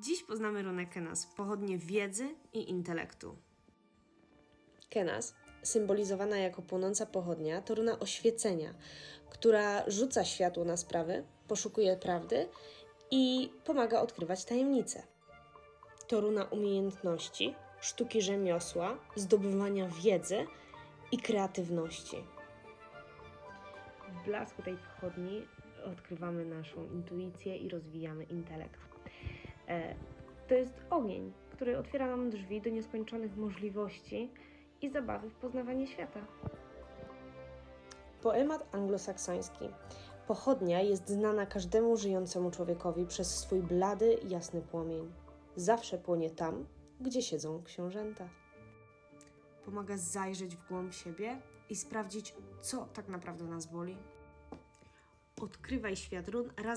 Dziś poznamy runę Kenas, pochodnie wiedzy i intelektu. Kenas, symbolizowana jako płonąca pochodnia, to runa oświecenia, która rzuca światło na sprawy, poszukuje prawdy i pomaga odkrywać tajemnice. To runa umiejętności, sztuki rzemiosła, zdobywania wiedzy i kreatywności. W blasku tej pochodni odkrywamy naszą intuicję i rozwijamy intelekt. E, To jest ogień, który otwiera nam drzwi do nieskończonych możliwości i zabawy w poznawanie świata. Poemat anglosaksoński. Pochodnia jest znana każdemu żyjącemu człowiekowi przez swój blady, jasny płomień. Zawsze płonie tam, gdzie siedzą książęta. Pomaga zajrzeć w głąb siebie i sprawdzić, co tak naprawdę nas boli. Odkrywaj świat run razem